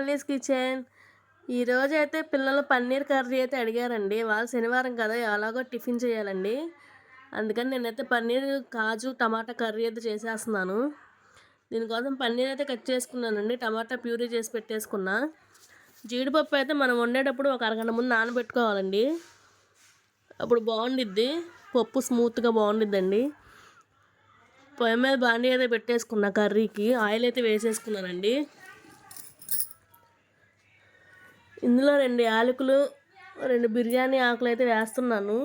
Malli's kitchen ఈరోజు అయితే పిల్లలు పన్నీర్ కర్రీ అయితే అడిగారండి. వాళ్ళు శనివారం కదా ఎలాగో టిఫిన్ చేయాలండి. అందుకని నేనైతే పన్నీర్ కాజు టమాటా కర్రీ అయితే చేసేస్తున్నాను. దీనికోసం పన్నీర్ అయితే కట్ చేసుకున్నానండి. టమాటా ప్యూరీ చేసి పెట్టేసుకున్నా. జీడిపప్పు అయితే మనం వండేటప్పుడు ఒక అరగంట ముందు నానబెట్టుకోవాలండి. అప్పుడు బాగుండిద్ది. పప్పు స్మూత్గా బాగుండిద్దండి. పొయ్యి మీద బాండీ అయితే పెట్టేసుకున్నా కర్రీకి. ఆయిల్ అయితే వేసేసుకున్నానండి. ఇందులో రెండు యాలకులు రెండు బిర్యానీ ఆకులు అయితే వేస్తున్నాను.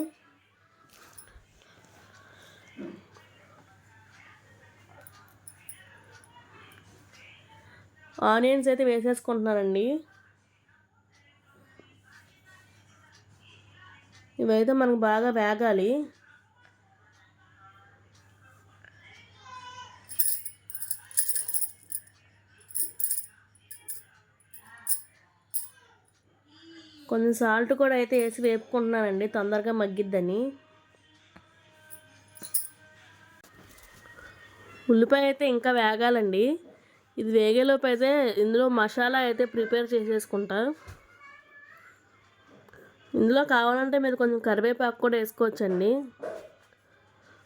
ఆనియన్స్ అయితే వేసేసుకుంటున్నానండి. ఇవైతే మనకు బాగా వేగాలి. కొంచెం సాల్ట్ కూడా అయితే వేసి వేపుకుంటున్నానండి తొందరగా మగ్గిద్దని. ఉల్లిపాయ అయితే ఇంకా వేగాలండి. ఇది వేగేలోపు అయితే ఇందులో మసాలా అయితే ప్రిపేర్ చేసేసుకుంటా. ఇందులో కావాలంటే మీరు కొంచెం కరివేపాకు కూడా వేసుకోవచ్చండి.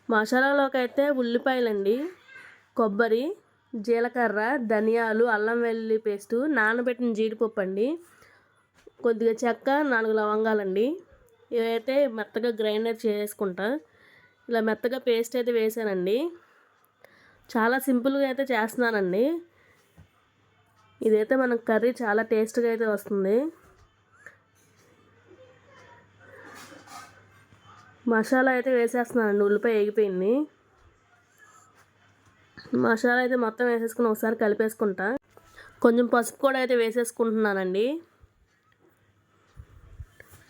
మసాలాలోకి అయితే ఉల్లిపాయలండి కొబ్బరి జీలకర్ర ధనియాలు అల్లం వెల్లుల్లి పేస్టు నానబెట్టిన జీడిపప్పు అండి కొద్దిగా చెక్క నాలుగు లవంగాలండి. ఇవైతే మెత్తగా గ్రైండర్ చేసుకుంటా. ఇలా మెత్తగా పేస్ట్ అయితే వేసానండి. చాలా సింపుల్గా అయితే చేస్తున్నానండి. ఇదైతే మనకు కర్రీ చాలా టేస్ట్గా అయితే వస్తుంది. మసాలా అయితే వేసేస్తున్నానండి. ఉల్లిపాయ వేగిపోయింది. మసాలా అయితే మొత్తం వేసేసుకుని ఒకసారి కలిపేసుకుంటా. కొంచెం పసుపు కూడా అయితే వేసేసుకుంటున్నానండి.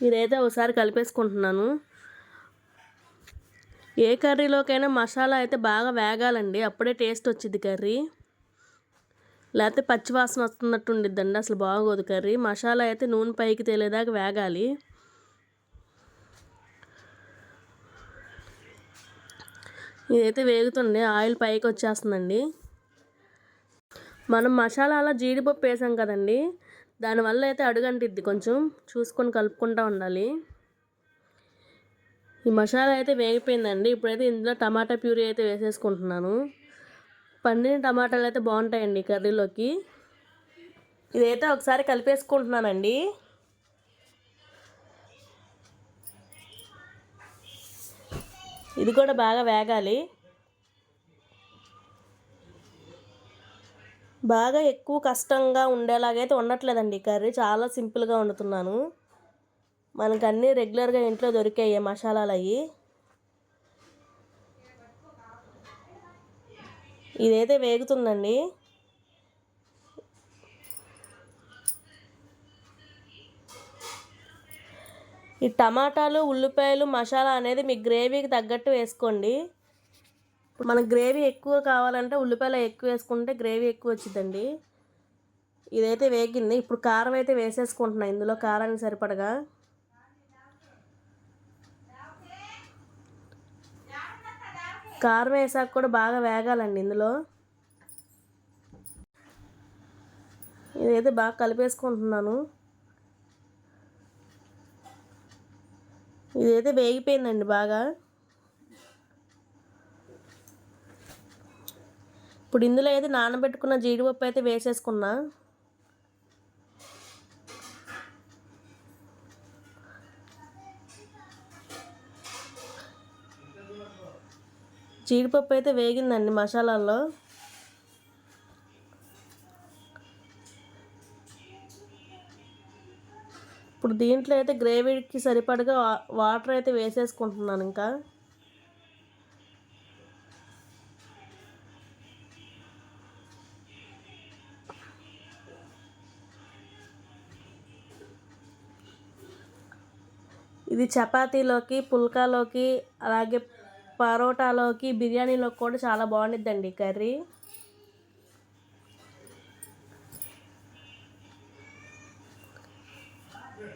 ఇదైతే ఒకసారి కలిపేసుకుంటున్నాను. ఏ కర్రీలోకైనా మసాలా అయితే బాగా వేగాలండి. అప్పుడే టేస్ట్ వచ్చింది కర్రీ. లేకపోతే పచ్చివాసన వస్తున్నట్టు ఉండిద్దండి. అసలు బాగోదు కర్రీ. మసాలా అయితే నూనె పైకి తేలేదాకా వేగాలి. ఇదైతే వేగుతుంది. ఆయిల్ పైకి వచ్చేస్తుందండి. మనం మసాలాలో జీడిపప్పు వేసాం కదండి. దానివల్ల అయితే అడుగంటిద్ది కొంచెం. చూసుకొని కలుపుకుంటూ ఉండాలి. ఈ మసాలా అయితే వేగిపోయిందండి. ఇప్పుడైతే ఇందులో టమాటా ప్యూరీ అయితే వేసేసుకుంటున్నాను. పండిన టమాటాలు అయితే బాగుంటాయండి కర్రీలోకి. ఇదైతే ఒకసారి కలిపేసుకుంటున్నానండి. ఇది కూడా బాగా వేగాలి. బాగా ఎక్కువ కష్టంగా ఉండేలాగైతే ఉండట్లేదండి కర్రీ చాలా సింపుల్గా వండుతున్నాను. మనకు అన్నీ రెగ్యులర్గా ఇంట్లో దొరికాయి మసాలాలు అవి ఇదైతే వేగుతుందండి. ఈ టమాటాలు ఉల్లిపాయలు మసాలా అనేది మీ గ్రేవీకి తగ్గట్టు వేసుకోండి. మనకు గ్రేవీ ఎక్కువ కావాలంటే ఉల్లిపాయలు ఎక్కువ వేసుకుంటే గ్రేవీ ఎక్కువ వచ్చిందండి ఇదైతే వేగింది. ఇప్పుడు కారం అయితే వేసేసుకుంటున్నా. ఇందులో కారానికి సరిపడగా. కారం వేసాక కూడా బాగా వేగాలండి ఇందులో. ఇదైతే బాగా కలిపేసుకుంటున్నాను. ఇదైతే వేగిపోయిందండి బాగా. ఇప్పుడు ఇందులో అయితే నానబెట్టుకున్న జీడిపప్పు అయితే వేసేసుకున్నా. జీడిపప్పు అయితే వేగిందండి మసాలాల్లో. ఇప్పుడు దీంట్లో అయితే గ్రేవీకి సరిపడగా వాటర్ అయితే వేసేసుకుంటున్నాను ఇంకా. ఇది చపాతీలోకి పుల్కాలోకి అలాగే పరోటాలోకి బిర్యానీలోకి కూడా చాలా బాగుండిద్దండి కర్రీ.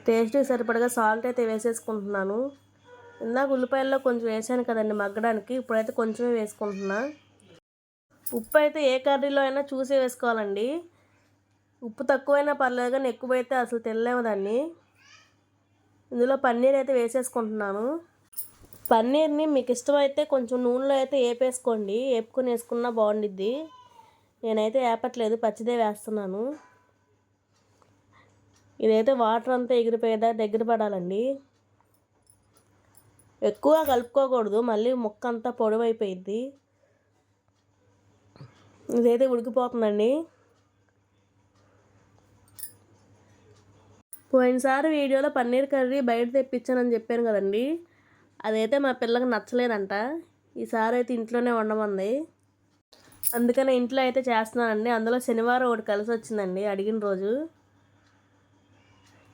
టేస్ట్కి సరిపడగా సాల్ట్ అయితే వేసేసుకుంటున్నాను. ఇందాక ఉల్లిపాయల్లో కొంచెం వేసాను కదండి మగ్గడానికి ఇప్పుడైతే కొంచెమే వేసుకుంటున్నా. ఉప్పు అయితే ఏ కర్రీలో అయినా చూసి వేసుకోవాలండి. ఉప్పు తక్కువైనా పర్లేదు కానీ ఎక్కువైతే అసలు తెల్లేము దాన్ని. ఇందులో పన్నీర్ అయితే వేసేసుకుంటున్నాను. పన్నీర్ని మీకు ఇష్టమైతే కొంచెం నూనెలో అయితే వేపేసుకోండి వేపుకొని వేసుకున్నా బాగుండిద్ది. నేనైతే వేపట్లేదు పచ్చిదే వేస్తున్నాను. ఇదైతే వాటర్ అంతా ఎగిరిపోయేదా దగ్గర పడాలండి. ఎక్కువ కలుపుకోకూడదు మళ్ళీ ముక్క అంతా పొడవైపోయిద్ది. ఇదైతే ఉడికిపోతుందండి. పోయినసారి వీడియోలో పన్నీర్ కర్రీ బయట తెప్పించానని చెప్పాను కదండి. అదైతే మా పిల్లకి నచ్చలేదంట. ఈసారి అయితే ఇంట్లోనే వండమంది. అందుకని ఇంట్లో అయితే చేస్తున్నానండి. అందులో శనివారం ఒకటి కలిసి వచ్చిందండి అడిగిన రోజు.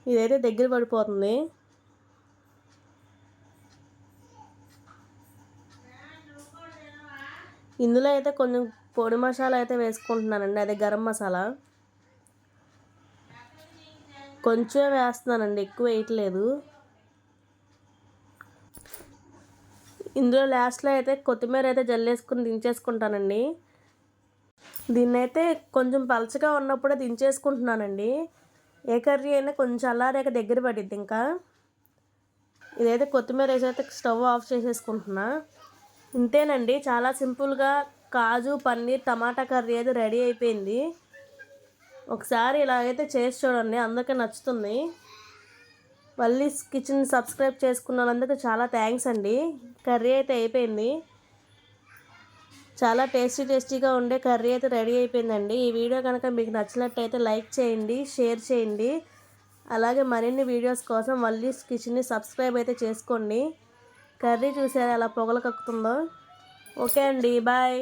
ఇదైతే దగ్గర పడిపోతుంది. ఇందులో అయితే కొంచెం పొడి మసాలా అయితే వేసుకుంటున్నానండి. అదే గరం మసాలా. కొంచెం వేస్తున్నానండి ఎక్కువ వేయట్లేదు. ఇందులో లాస్ట్లో అయితే కొత్తిమీర అయితే జల్లేసుకుని దించేసుకుంటానండి. దీన్నైతే కొంచెం పలచగా ఉన్నప్పుడే దించేసుకుంటున్నానండి. ఏ కర్రీ అయినా కొంచెం అల్లారేక దగ్గర పడిద్ది ఇంకా. ఇదైతే కొత్తిమీర వేసి అయితే స్టవ్ ఆఫ్ చేసేసుకుంటున్నా. ఇంతేనండి చాలా సింపుల్గా కాజు పన్నీర్ టమాటా కర్రీ అయితే రెడీ అయిపోయింది. ఒకసారి ఇలాగైతే చేసి చూడండి అందరికీ నచ్చుతుంది. మళ్ళీ కిచెన్ సబ్స్క్రైబ్ చేసుకున్న వాళ్ళందరికీ చాలా థ్యాంక్స్ అండి. కర్రీ అయితే అయిపోయింది. చాలా టేస్టీ టేస్టీగా ఉండే కర్రీ అయితే రెడీ అయిపోయిందండి. ఈ వీడియో కనుక మీకు నచ్చినట్టయితే లైక్ చేయండి షేర్ చేయండి. అలాగే మరిన్ని వీడియోస్ కోసం మళ్ళీ కిచెన్ని సబ్స్క్రైబ్ అయితే చేసుకోండి. కర్రీ చూసారా అలా పొగలు కక్కుతుందో? ఓకే అండి బాయ్.